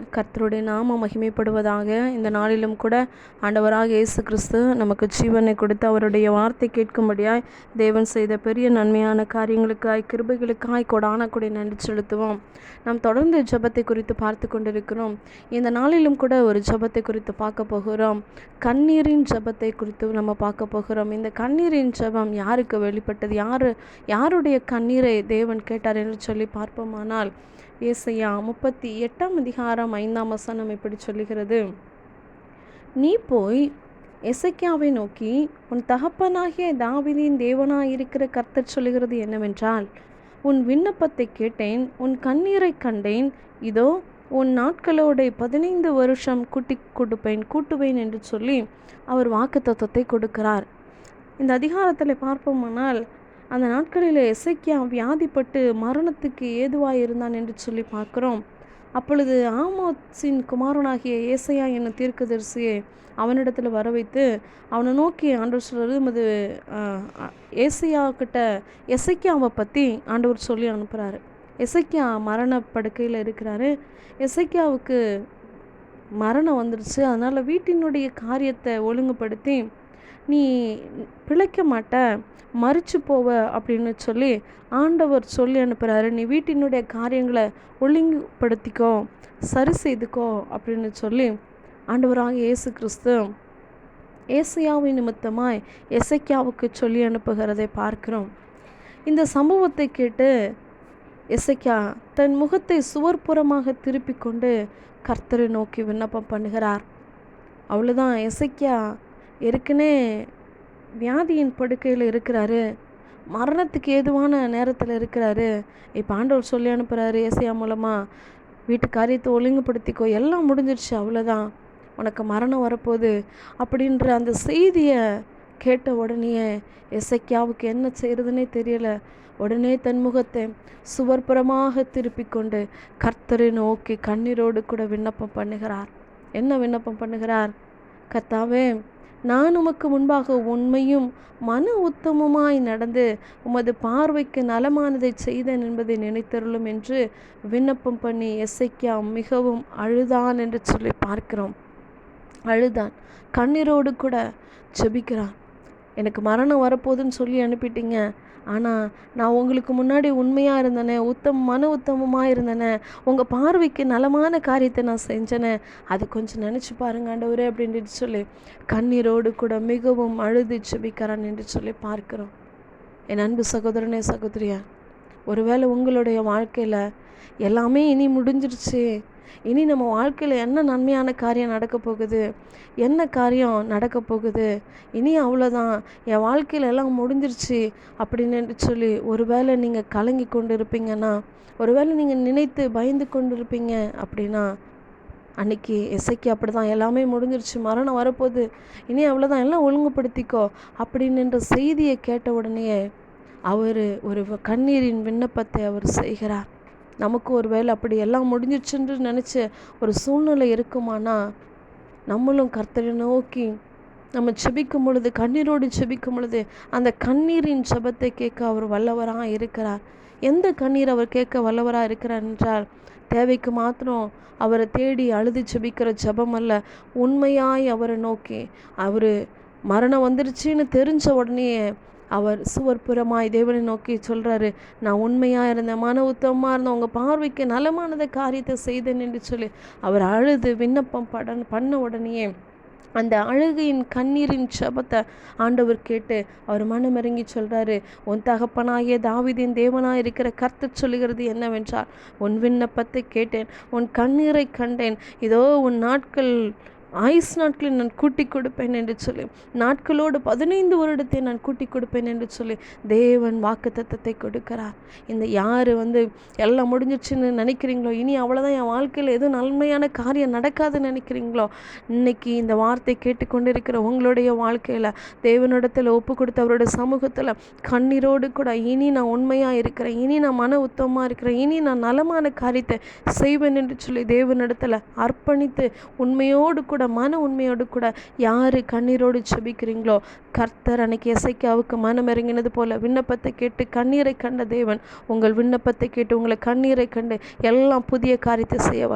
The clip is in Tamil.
கர்த்தருடைய நாம மகிமைப்படுவதாக இந்த நாளிலும் கூட ஆண்டவராக இயேசு கிறிஸ்து நமக்கு ஜீவனை கொடுத்து அவருடைய வார்த்தை கேட்கும்படியாய் தேவன் செய்த பெரிய நன்மையான காரியங்களுக்காய் கிருபைகளுக்காய் கொடான கூட நன்றி செலுத்துவோம். நாம் தொடர்ந்து ஜெபத்தை குறித்து பார்த்து கொண்டிருக்கிறோம். இந்த நாளிலும் கூட ஒரு ஜெபத்தை குறித்து பார்க்க போகிறோம். கண்ணீரின் ஜெபத்தை குறித்து நம்ம பார்க்க போகிறோம். இந்த கண்ணீரின் ஜெபம் யாருக்கு வெளிப்பட்டது? யார் யாருடைய கண்ணீரை தேவன் கேட்டார் என்று சொல்லி பார்ப்போமானால் ஏசையா முப்பத்தி எட்டாம் அதிகாரம் ஐந்தாம் வசனம் இப்படி சொல்லுகிறது. நீ போய் எசைக்கியாவை நோக்கி உன் தகப்பனாகிய தாவிதின் தேவனாயிருக்கிற கர்த்தர் சொல்லுகிறது என்னவென்றால் உன் விண்ணப்பத்தை கேட்டேன் உன் கண்ணீரை கண்டேன். இதோ உன் நாட்களோட பதினைந்து வருஷம் கூட்டி கொடுப்பேன் கூட்டுவேன் என்று சொல்லி அவர் வாக்கு தத்துவத்தை கொடுக்கிறார். இந்த அதிகாரத்தில் பார்ப்போமானால் அந்த நாட்களில் எசைக்கியா வியாதிப்பட்டு மரணத்துக்கு ஏதுவாக இருந்தான் என்று சொல்லி பார்க்குறோம். அப்பொழுது ஆமோத்ஸின் குமாரனாகிய ஏசையா என்னும் தீர்க்கதரிசியை அவனிடத்தில் வர வைத்து அவனை நோக்கி ஆண்டவர் சொல்கிறது அது ஏசையா கிட்ட எசைக்கியாவை பற்றி ஆண்டவர் சொல்லி அனுப்புகிறாரு எசைக்கியா மரண படுக்கையில் இருக்கிறாரு. எசைக்கியாவுக்கு மரணம் வந்துடுச்சு அதனால் வீட்டினுடைய காரியத்தை ஒழுங்குபடுத்தி நீ பிழைக்க மாட்ட மறிச்சு போவ அப்படின்னு சொல்லி ஆண்டவர் சொல்லி அனுப்புகிறாரு நீ வீட்டினுடைய காரியங்களை ஒழுங்குபடுத்திக்கோ சரி செய்துக்கோ அப்படின்னு சொல்லி ஆண்டவராக இயேசு கிறிஸ்து ஏசையாவின் நிமித்தமாய் எசைக்கியாவுக்கு சொல்லி அனுப்புகிறதை பார்க்கிறோம். இந்த சம்பவத்தை கேட்டு எசைக்கியா தன் முகத்தை சுவர்புறமாக திருப்பி கொண்டு கர்த்தரை நோக்கி விண்ணப்பம் பண்ணுகிறார். அவ்வளோதான் எசைக்கியா ஏற்கனவே வியாதியின் படுக்கையில் இருக்கிறாரு. மரணத்துக்கு ஏதுவான நேரத்தில் இருக்கிறாரு. இப்போ ஆண்டவர் சொல்லி அனுப்புகிறாரு இசையா மூலமாக வீட்டு காரியத்தை ஒழுங்குபடுத்திக்கோ எல்லாம் முடிஞ்சிருச்சு அவ்வளோதான் உனக்கு மரணம் வரப்போகுது அப்படின்ற அந்த செய்தியை கேட்ட உடனேயே எசைக்கியாவுக்கு என்ன செய்கிறதுனே தெரியலை. உடனே தன் முகத்தை சுவர்புறமாக திருப்பி கொண்டு கர்த்தரை நோக்கி கண்ணீரோடு கூட விண்ணப்பம் பண்ணுகிறார். என்ன விண்ணப்பம் பண்ணுகிறார்? கர்த்தாவே நான் உமக்கு முன்பாக உண்மையும் மன உத்தமமாய் நடந்து உமது பார்வைக்கு நலமானதை செய்தேன் என்பதை நினைத்தருளும் என்று விண்ணப்பம் பண்ணி எசைக்கியா மிகவும் அழுதான் என்று சொல்லி பார்க்கிறோம். அழுதான். கண்ணீரோடு கூட செபிக்கிறான் எனக்கு மரணம் வரப்போகுதுன்னு சொல்லி அனுப்பிட்டீங்க. ஆனால் நான் உங்களுக்கு முன்னாடி உண்மையாக இருந்தேனே உத்தம் மன உத்தமமாக இருந்தேனே உங்கள் பார்வைக்கு நலமான காரியத்தை நான் செஞ்சேனே அது கொஞ்சம் நினச்சி பாருங்க ஆண்டவரே அப்படின்ட்டு சொல்லி கண்ணீரோடு கூட மிகவும் அழுது செபிக்கிறான் என்று சொல்லி பார்க்குறோம். என் அன்பு சகோதரனே சகோதரியா ஒருவேளை உங்களுடைய வாழ்க்கையில் எல்லாமே இனி முடிஞ்சிருச்சு. இனி நம்ம வாழ்க்கையில் என்ன நன்மையான காரியம் நடக்க போகுது? என்ன காரியம் நடக்க போகுது? இனி அவ்வளோதான் என் வாழ்க்கையில் எல்லாம் முடிஞ்சிருச்சு அப்படின்னு சொல்லி ஒருவேளை நீங்கள் கலங்கி கொண்டு இருப்பீங்கன்னா ஒருவேளை நீங்கள் நினைத்து பயந்து கொண்டு இருப்பீங்க அப்படின்னா அன்னைக்கு இசைக்கு அப்படி தான் எல்லாமே முடிஞ்சிருச்சு. மரணம் வரப்போகுது. இனி அவ்வளோதான் எல்லாம் ஒழுங்குபடுத்திக்கோ அப்படின்ற செய்தியை கேட்ட உடனே அவர் ஒரு கண்ணீரின் விண்ணப்பத்தை அவர் செய்கிறார். நமக்கு ஒரு வேலை அப்படி எல்லாம் முடிஞ்சிடுச்சுன்னு நினச்ச ஒரு சூழ்நிலை இருக்குமானா நம்மளும் கர்த்தரை நோக்கி நம்ம செபிக்கும் பொழுது கண்ணீரோடு செபிக்கும் பொழுது அந்த கண்ணீரின் செபத்தை கேட்க அவர் வல்லவராக இருக்கிறார். எந்த கண்ணீர் அவர் கேட்க வல்லவராக இருக்கிறார் என்றால் தேவைக்கு மாத்திரம் அவரை தேடி அழுது செபிக்கிற ஜபம் அல்ல உண்மையாய் அவரை நோக்கி. அவர் மரணம் வந்துருச்சுன்னு தெரிஞ்ச உடனே அவர் சுவர்புறமாய் தேவனை நோக்கி சொல்கிறாரு நான் உண்மையாக இருந்தேன் மன உத்தமமாக இருந்தேன் உங்கள் பார்வைக்கு நலமானதை காரியத்தை செய்தேன் என்று சொல்லி அவர் அழுது விண்ணப்பம் பட பண்ண உடனேயே அந்த அழுகையின் கண்ணீரின் சபத்தை ஆண்டவர் கேட்டு அவர் மனமிறங்கி சொல்கிறாரு உன் தகப்பனாகிய தாவிதின் தேவனாக இருக்கிற கர்த்தர் சொல்லுகிறது என்னவென்றால் உன் விண்ணப்பத்தை கேட்டேன் உன் கண்ணீரை கண்டேன் இதோ உன் நாட்கள் ஆயுஸ் நாட்களில் நான் கூட்டி கொடுப்பேன் என்று சொல்லி நாட்களோடு பதினைந்து வருடத்தை நான் கூட்டி கொடுப்பேன் என்று சொல்லி தேவன் வாக்கு தத்தத்தை கொடுக்கிறார். இந்த யார் வந்து எல்லாம் முடிஞ்சிருச்சுன்னு நினைக்கிறீங்களோ? இனி அவ்வளோதான் என் வாழ்க்கையில் எதுவும் நன்மையான காரியம் நடக்காதுன்னு நினைக்கிறீங்களோ? இன்னைக்கு இந்த வார்த்தை கேட்டுக்கொண்டிருக்கிற உங்களுடைய வாழ்க்கையில் தேவனிடத்தில் ஒப்பு கொடுத்து அவருடைய சமூகத்தில் கண்ணீரோடு கூட இனி நான் உண்மையாக இருக்கிறேன் இனி நான் மன உத்தமமாக இருக்கிறேன் இனி நான் நலமான காரியத்தை செய்வேன் என்று சொல்லி தேவனிடத்தில் அர்ப்பணித்து உண்மையோடு கூட மன உண்மையோடு கூட யார் கண்ணீரோடு செபிக்கிறீங்களோ? கர்த்தர் அன்னைக்கு இசைக்காவுக்கு மனம் இறங்கினது போல விண்ணப்பத்தை கேட்டு கண்ணீரை கண்ட தேவன் உங்கள் விண்ணப்பத்தை கேட்டு உங்களை கண்ணீரை கண்டு எல்லாம் புதிய காரியத்தை செய்ய